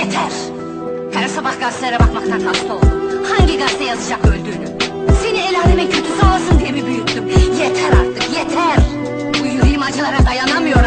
Yeter. Her sabah gazetelere bakmaktan hasta oldum. Hangi gazete yazacak öldüğünü? Seni el alemin kötüsü olasın diye mi büyüttüm? Yeter artık yeter. Bu acılara dayanamıyor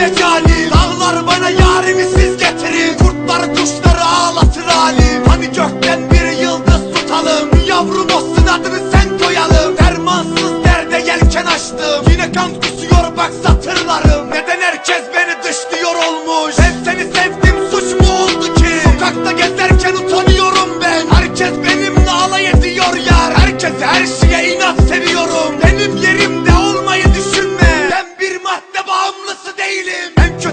mecali Dağlar bana yarimi siz getirin. Kurtlar kuşları ağlatır halim. Hani gökten bir yıldız tutalım. Yavrum olsun adını sen koyalım. Dermansız derde yelken açtım. Yine kan kusuyor bak satırlarım. Neden herkes beni dışlıyor olmuş? Ben seni sevdim suç mu oldu ki? Sokakta gezerken utanıyorum ben. Herkes benimle alay ediyor yar. Herkese her şeye inat seviyorum. Benim yerimde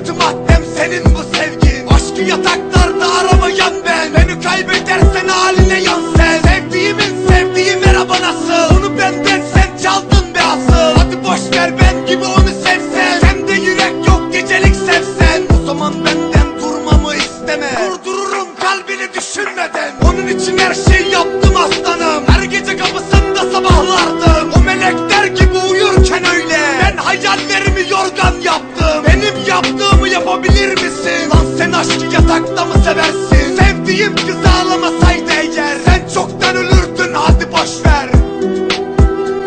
kötü maddem senin bu sevgin. Aşkı yataklarda aramayan ben. Beni kaybedersen haline yan sen. Sevdiğimin sevdiği merhaba nasıl? Onu benden sen çaldın be asıl. Hadi boş ver ben gibi onu sevsen. Sende yürek yok gecelik sevsen. O zaman benden durmamı isteme. Durdururum kalbini düşünmeden. Onun için her şeyi yaptım Sevdiğim kız ağlamasaydı eğer. Sen çoktan ölürdün hadi boş ver.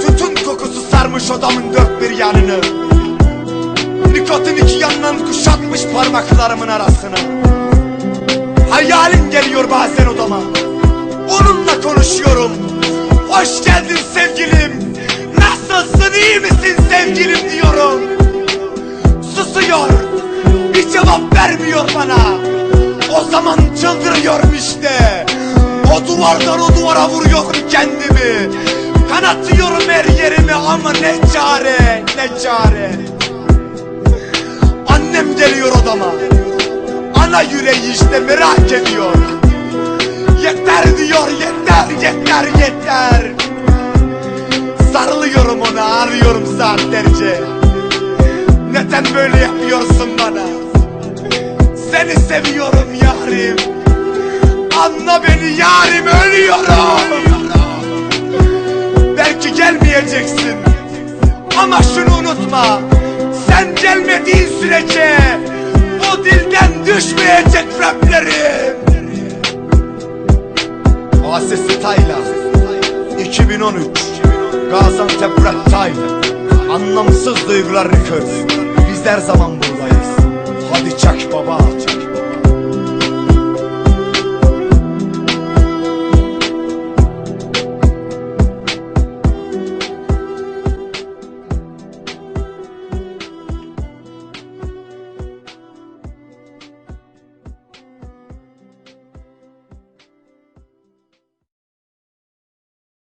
Tütün kokusu sarmış odamın dört bir yanını. Nikotin iki yandan kuşatmış parmaklarımın arasını. Hayalim geliyor bazen odama. Onunla konuşuyorum. Hoş geldin sevgilim. Nasılsın iyi misin sevgilim diyorum. Susuyor. Bir cevap vermiyor bana O zaman çıldırıyorum işte. O duvardan o duvara vuruyorum kendimi. Kanatıyorum her yerimi ama ne çare ne çare. Annem geliyor odama. Ana yüreği işte merak ediyor. Yeter diyor yeter yeter yeter. Sarılıyorum ona arıyorum saatlerce. Neden böyle yapıyorsun bana Seni seviyorum yarim. Anla beni yarim ölüyorum. Belki gelmeyeceksin. Ama şunu unutma. Sen gelmediğin sürece Bu dilden düşmeyecek raplerim Asesi Tayla 2013 Gaziantep Rap Time Anlamsız duygular kır Biz her zaman buradayız. Hadi çak baba